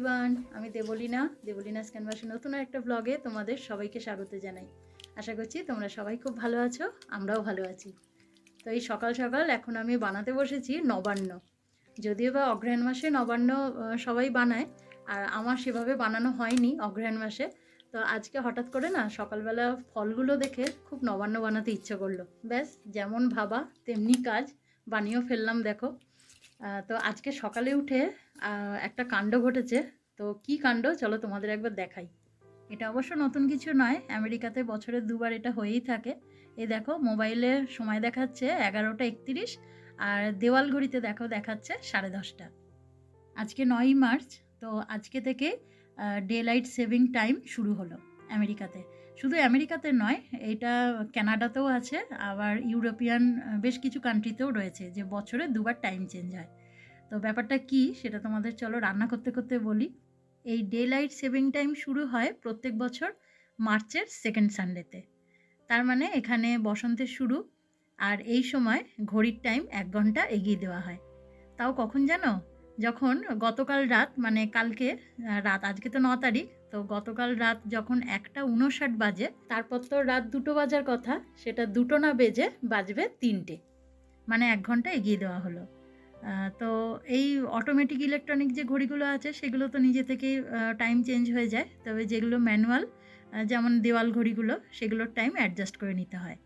Everyone আমি দেবলিনা দেবলিনা স্ক্যানবাসী নতুন একটা ব্লগে তোমাদের সবাইকে স্বাগত জানাই। আশা করছি তোমরা সবাই খুব ভালো আছো, আমরাও ভালো আছি। তো এই সকাল সকাল এখন আমি বানাতে বসেছি নবান্ন। যদিও বা অগ্রহায়ণ মাসে নবান্ন সবাই বানায়, আর আমার সেভাবে বানানো হয়নি অগ্রহায়ণ মাসে। তো আজকে হঠাৎ করে না সকালবেলা ফলগুলো দেখে খুব নবান্ন বানাতে ইচ্ছে করল। ব্যাস, যেমন ভাবা তেমনি কাজ, বানিয়েও ফেললাম, দেখো। তো আজকে সকালে উঠে একটা কাণ্ড ঘটেছে। তো কি কাণ্ড? চলো তোমাদের একবার দেখাই। এটা অবশ্য নতুন কিছু নয়, আমেরিকাতে বছরে দুবার এটা হয়েই থাকে। এই দেখো, মোবাইলে সময় দেখাচ্ছে এগারোটা একত্রিশ আর দেওয়াল ঘড়িতে দেখো দেখাচ্ছে সাড়ে দশটা। আজকে নয়ই মার্চ, তো আজকে থেকে ডে লাইট সেভিং টাইম শুরু হলো আমেরিকাতে। শুধু আমেরিকাতে নয়, এটা কানাডাতেও আছে, আবার ইউরোপিয়ান, বেশ কিছু কান্ট্রিতেও রয়েছে, যে বছরে দুবার টাইম চেঞ্জ হয়। তো ব্যাপারটা কি সেটা তোমাদের চলো রান্না করতে করতে বলি। এই ডে লাইট সেভিং টাইম শুরু হয় প্রত্যেক বছর মার্চের সেকেন্ড সানডেতে তার মানে এখানে বসন্তের শুরু আর এই সময় ঘড়ির টাইম এক ঘণ্টা এগিয়ে দেওয়া হয়। তাও কখন জানো? যখন গতকাল রাত মানে কালকে রাত, আজকে তো ন তারিখ, তো গতকাল রাত যখন একটা উনষাট বাজে, তারপর তো রাত দুটো বাজার কথা, সেটা দুটো না বেজে বাজবে তিনটে। মানে এক ঘণ্টা এগিয়ে দেওয়া হলো। তো এই অটোমেটিক ইলেকট্রনিক যে ঘড়িগুলো আছে, সেগুলো তো নিজে থেকেই টাইম চেঞ্জ হয়ে যায়। তবে যেগুলো ম্যানুয়াল যেমন দেওয়াল ঘড়িগুলো, সেগুলোর টাইম অ্যাডজাস্ট করে নিতে হয়।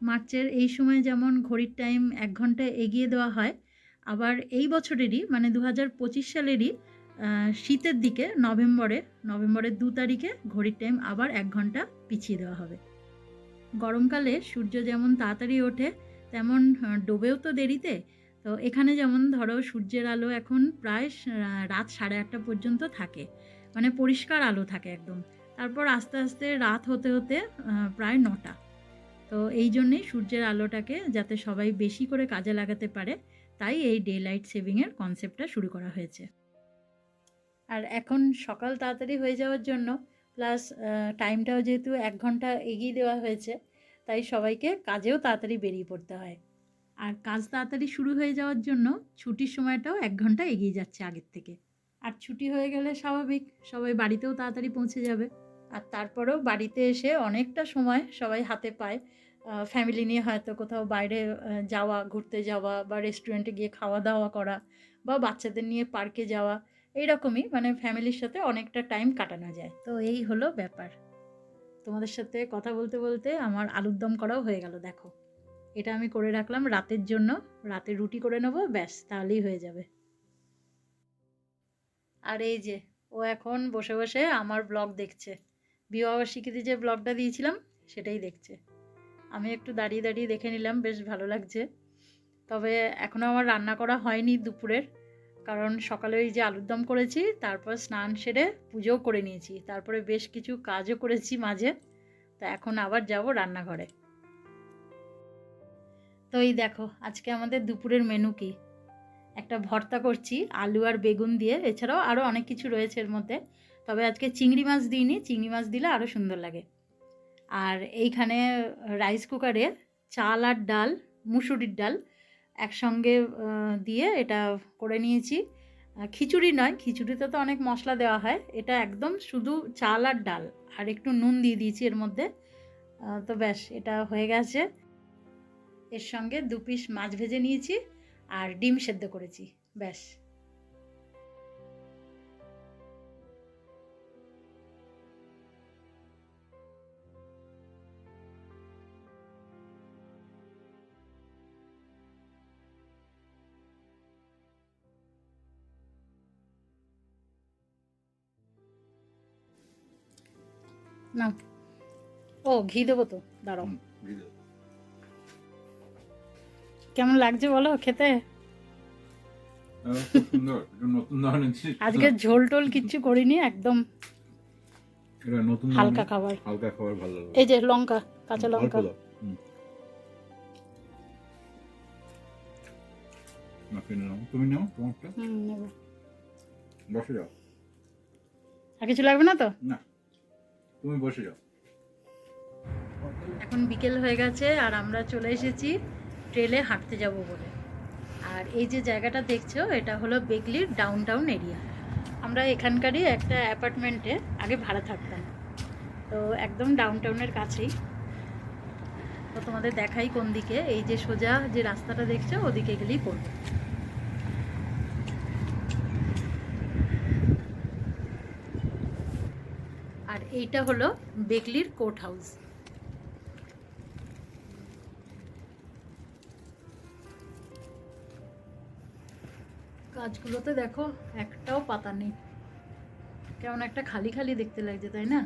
মার্চের এই সময় যেমন ঘড়ির টাইম এক ঘণ্টা এগিয়ে দেওয়া হয়, আবার এই বছরেরই মানে দু হাজার পঁচিশ সালেরই শীতের দিকে, নভেম্বরে, নভেম্বরের দু তারিখে ঘড়ির টাইম আবার এক ঘণ্টা পিছিয়ে দেওয়া হবে। গরমকালে সূর্য যেমন তাড়াতাড়ি ওঠে, তেমন ডোবেও তো দেরিতে তো এখানে যেমন ধরো সূর্যের আলো এখন প্রায় রাত সাড়ে আটটা পর্যন্ত থাকে। মানে পরিষ্কার আলো থাকে একদম। তারপর আস্তে আস্তে রাত হতে হতে প্রায় নটা। তো এই জন্যেই সূর্যের আলোটাকে যাতে সবাই বেশি করে কাজে লাগাতে পারে, তাই এই ডে লাইট সেভিংয়ের কনসেপ্টটা শুরু করা হয়েছে। আর এখন সকাল তাড়াতাড়ি হয়ে যাওয়ার জন্য, প্লাস টাইমটাও যেহেতু এক ঘণ্টা এগিয়ে দেওয়া হয়েছে, তাই সবাইকে কাজেও তাড়াতাড়ি বেরিয়ে পড়তে হয়। আর কাজ তাড়াতাড়ি শুরু হয়ে যাওয়ার জন্য ছুটির সময়টাও এক ঘণ্টা এগিয়ে যাচ্ছে আগের থেকে। আর ছুটি হয়ে গেলে স্বাভাবিক, সবাই বাড়িতেও তাড়াতাড়ি পৌঁছে যাবে। আর তারপরেও বাড়িতে এসে অনেকটা সময় সবাই হাতে পায়। ফ্যামিলি নিয়ে হয়তো কোথাও বাইরে যাওয়া, ঘুরতে যাওয়া বা রেস্টুরেন্টে গিয়ে খাওয়া দাওয়া করা বা বাচ্চাদের নিয়ে পার্কে যাওয়া, এইরকমই মানে ফ্যামিলির সাথে অনেকটা টাইম কাটানো যায়। তো এই হলো ব্যাপার। তোমাদের সাথে কথা বলতে বলতে আমার আলুর দম করাও হয়ে গেল, দেখো। এটা আমি করে রাখলাম রাতের জন্য। রাতে রুটি করে নেব, ব্যাস, তাহলেই হয়ে যাবে। আর এই যে, ও এখন বসে বসে আমার ব্লগ দেখছে। বিবাহবার্ষিকীতে যে ব্লগটা দিয়েছিলাম, সেটাই দেখছে। আমি একটু দাঁড়িয়ে দাঁড়িয়ে দেখে নিলাম, বেশ ভালো লাগছে। তবে এখনও আমার রান্না করা হয়নি দুপুরের, কারণ সকালে ওই যে আলুর দম করেছি, তারপর স্নান সেরে পুজোও করে নিয়েছি। তারপরে বেশ কিছু কাজও করেছি মাঝে। তা এখন আবার যাব রান্নাঘরে। তো এই দেখো, আজকে আমাদের দুপুরের মেনু কি? একটা ভর্তা করছি, আলু আর বেগুন দিয়ে। এছাড়াও আরও অনেক কিছু রয়েছে এর মধ্যে। তবে আজকে চিংড়ি মাছ দিইনি, চিংড়ি মাছ দিলে আরও সুন্দর লাগে। আর এইখানে রাইস কুকারে চাল আর ডাল, মুসুরির ডাল একসঙ্গে দিয়ে এটা করে নিয়েছি। খিচুড়ি নয়, খিচুড়িতে তো অনেক মশলা দেওয়া হয়। এটা একদম শুধু চাল আর ডাল, আর একটু নুন দিয়ে দিয়েছি এর মধ্যে। তো ব্যাস, এটা হয়ে গেছে। এর সঙ্গে দু পিস মাছ ভেজে নিয়েছি আর ডিম সেদ্ধ করেছি ব্যাস। না ও ঘি দেবো তো দাঁড়াও। হুম, বুঝলে। কেমন লাগছে বলো খেতে। আজকে ঝোল টোল কিচ্ছু করিনি একদম হালকা খাবার। হালকা খাবার ভালো এই যে লঙ্কা কাঁচা লঙ্কা। তুমি নাও তোমারটা। বসে যাও। আর কিছু লাগবে না তো? না। তুমি বসে যাও। এখন বিকেল হয়ে গেছে আর আমরা চলে এসেছি ট্রেলে হাঁটতে যাব বলে। আর এই যে জায়গাটা দেখছ, এটা হলো বেগলির ডাউন টাউন এরিয়া আমরা এখানকারই একটা অ্যাপার্টমেন্টে আগে ভাড়া থাকতাম। তো একদম ডাউন টাউনের কাছেই। তো তোমাদের দেখাই কোন দিকে। এই যে সোজা যে রাস্তাটা দেখছ, ওদিকে গেলেই পড়বে। আর এইটা হলো বেকলির কোর্ট হাউস গাছগুলোতে দেখো একটাও পাতা নেই। কেমন একটা খালি খালি দেখতে লাগছে, তাই না?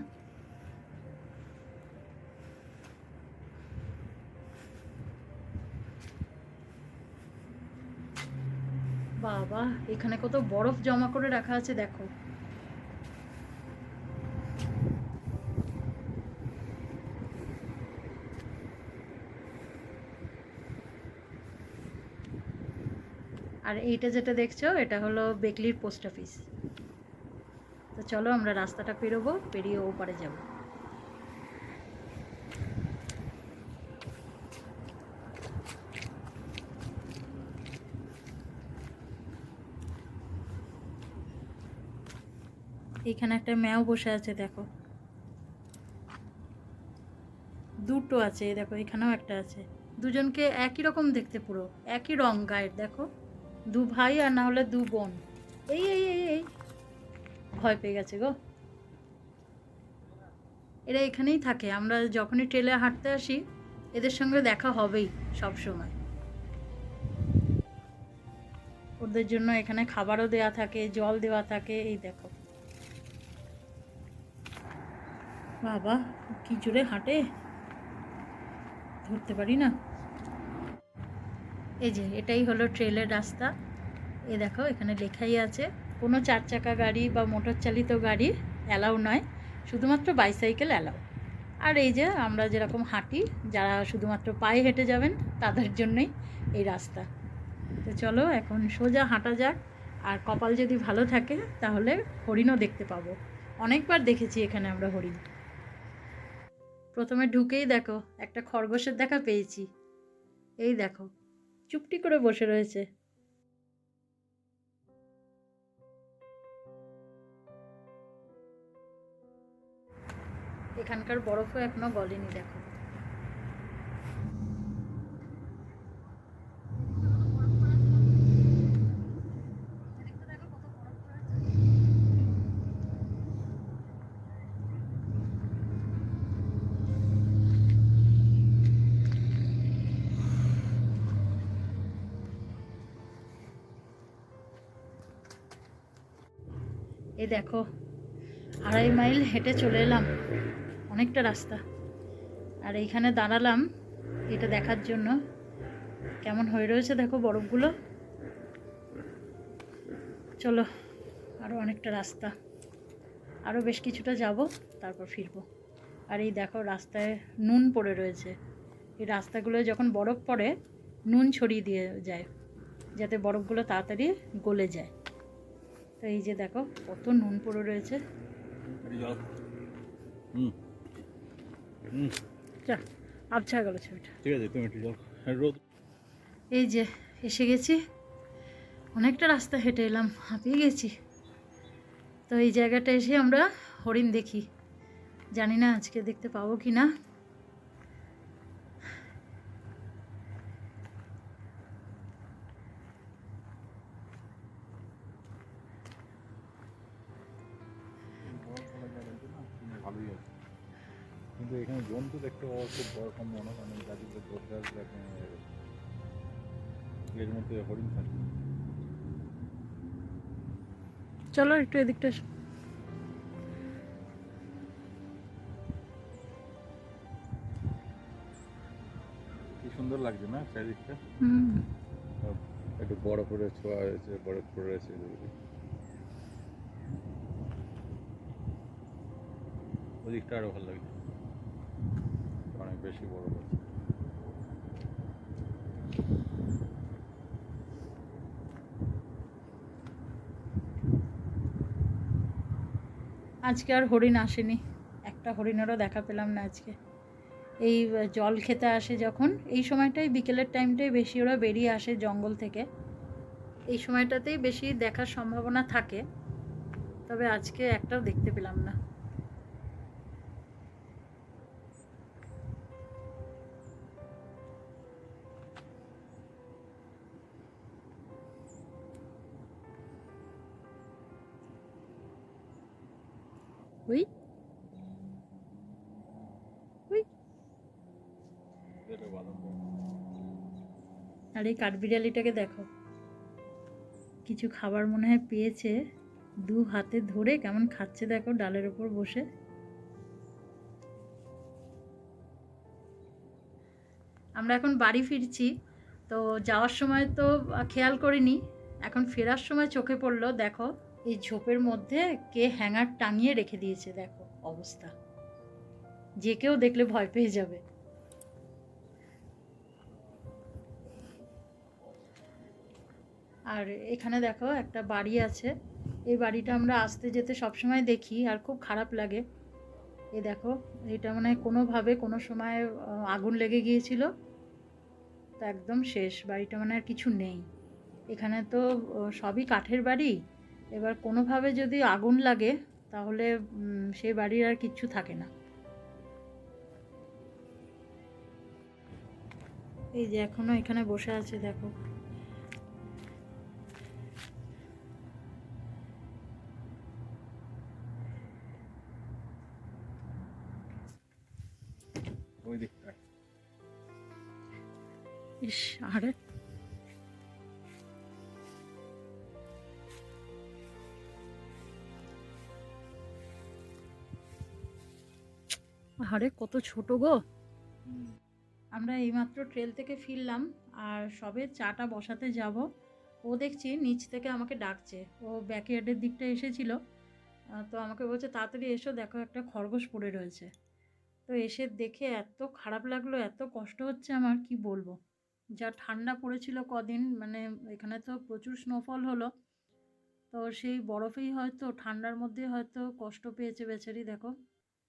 বাবা, এখানে কত বরফ জমা করে রাখা আছে, দেখো। আর এইটা যেটা দেখছ, এটা হলো বেকলির পোস্ট অফিস। তো চলো আমরা রাস্তাটা পেরোবো, পেরিয়ে ওপারে যাব। এখানে একটা ম্যাও বসে আছে, দেখো। দুটো আছে, দেখো, এখানেও একটা আছে। দুজনকে একই রকম দেখতে পুরো, একই রং গায়ের, দেখো। দু ভাই আর না হলে দু বোন। এই এই এই এই। ভয় পেয়ে গেছে গো। এরা এখানেই থাকে। আমরা যখনই ট্রেলে হাঁটতে আসি, এদের সঙ্গে দেখা হবেই সব সময়। ওদের জন্য এখানে খাবারও দেওয়া থাকে, জল দেওয়া থাকে, এই দেখো। বাবা, কি জোরে হাঁটে? ধরতে পারি না? এই যে, এটাই হলো ট্রেলের রাস্তা। এ দেখো, এখানে লেখাই আছে, কোনো চার চাকা গাড়ি বা মোটর চালিত গাড়ি অ্যালাউ নয়, শুধুমাত্র বাইসাইকেল অ্যালাউ। আর এই যে, আমরা যেরকম হাঁটি, যারা শুধুমাত্র পায়ে হেঁটে যাবেন, তাদের জন্যই এই রাস্তা। তো চলো, এখন সোজা হাঁটা যাক, আর কপাল যদি ভালো থাকে, তাহলে হরিণও দেখতে পাবো। অনেকবার দেখেছি এখানে আমরা হরিণ। প্রথমে ঢুকেই দেখো, একটা খরগোশের দেখা পেয়েছি। এই দেখো চুপটি করে বসে রয়েছে। এখানকার বরফও এখনও গলেনি দেখো। এই দেখো, আড়াই মাইল হেঁটে চলে এলাম, অনেকটা রাস্তা। আর এইখানে দাঁড়ালাম, এটা দেখার জন্য। কেমন হয়ে রয়েছে দেখো বরফগুলো? চলো আরও অনেকটা রাস্তা। আরও বেশ কিছুটা যাব, তারপর ফিরবো। আর এই দেখো, রাস্তায় নুন পড়ে রয়েছে। এই রাস্তাগুলো যখন বরফ পড়ে, নুন ছড়িয়ে দিয়ে যায়, যাতে বরফগুলো তাড়াতাড়ি গলে যায়। তো এই যে দেখো কত নুন পড়ে রয়েছে। জল হুম। হুম। যা আবছা গেল ছবিটা। ঠিক আছে তুমি একটু জল হ্যাঁ, রোদ। এই যে এসে গেছি। অনেকটা রাস্তা হেঁটে এলাম হাঁপিয়ে গেছি। তো এই জায়গাটা এসে আমরা হরিণ দেখি। জানি না আজকে দেখতে পাবো কি না কিন্তু এখানে জন্তু দেখতে পাওয়া খুব বড় সম্ভাবনা কারণ গাছগুলো এখন এর মধ্যে হরিণ থাকে। চলো একটু এদিকটা কি সুন্দর লাগছে না চারিদিকটা? একটু বড় করে ছোঁয়া হয়েছে বরফ পড়ে রয়েছে। ওদিকটা আরও ভালো লাগছে। বেশি বড় আছে আজকে আর হরিণ আসেনি। একটা হরিণেরও দেখা পেলাম না আজকে। এই জল খেতে আসে যখন, এই সময়টাই বিকেলের টাইমটাই বেশি ওরা বেরিয়ে আসে জঙ্গল থেকে। এই সময়টাতেই বেশি দেখার সম্ভাবনা থাকে। তবে আজকে একটাও দেখতে পেলাম না। এটা ভালো আর কাঠবিড়ালিটাকে দেখো। কিছু খাবার মনে হয় পেয়েছে। দু হাতে ধরে কেমন খাচ্ছে দেখো ডালের ওপর বসে। আমরা এখন বাড়ি ফিরছি। তো যাওয়ার সময় তো খেয়াল করিনি। এখন ফেরার সময় চোখে পড়ল, দেখো। এই ঝোপের মধ্যে কে হ্যাঙ্গার টাঙিয়ে রেখে দিয়েছে, দেখো অবস্থা। যে কেউ দেখলে ভয় পেয়ে যাবে। আর এখানে দেখো একটা বাড়ি আছে। এই বাড়িটা আমরা আসতে যেতে সবসময় দেখি আর খুব খারাপ লাগে। এ দেখো, এটা মানে কোনোভাবে কোনো সময় আগুন লেগে গিয়েছিল। তো একদম শেষ, বাড়িটা মানে আর কিছু নেই। এখানে তো সবই কাঠের বাড়ি। এবার কোনোভাবে যদি আগুন লাগে তাহলে সেই বাড়ির আর কিচ্ছু থাকে না। এই যে এখনও এখানে বসে আছে দেখো। ইস আরে। আরে কত ছোট গো। আমরা এইমাত্র ট্রেল থেকে ফিরলাম আর সবে চাটা বসাতে যাব। ও দেখছি নিচ থেকে আমাকে ডাকছে। ও ব্যাকইয়ার্ডের দিকটা এসেছিল। তো আমাকে বলছে, তাড়াতাড়ি এসো, দেখো একটা খরগোশ পড়ে রয়েছে। তো এসে দেখে এত খারাপ লাগল, এত কষ্ট হচ্ছে আমার, কি বলব? যা ঠান্ডা পড়েছিল কদিন মানে এখানে তো প্রচুর স্নোফল হলো। তো সেই বরফেই হয়তো, ঠান্ডার মধ্যে হয়তো কষ্ট পেয়েছে বেচারি, দেখো।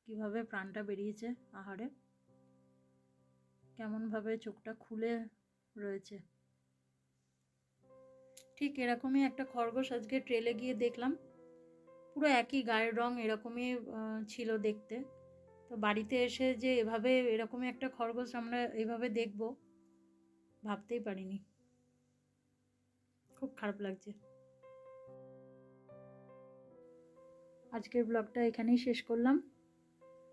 কীভাবে প্রাণটা বেরিয়েছে আহারে? কেমনভাবে চোখটা খুলে রয়েছে? ঠিক এরকমই একটা খরগোশ আজকে ট্রেলে গিয়ে দেখলাম। পুরো একই গায়ের রং এরকমই ছিল দেখতে। তো বাড়িতে এসে যে এভাবে এরকমই একটা খরগোশ আমরা এভাবে দেখব, ভাবতেই পারিনি। খুব খারাপ লাগছে। আজকের ব্লগটা এখানেই শেষ করলাম।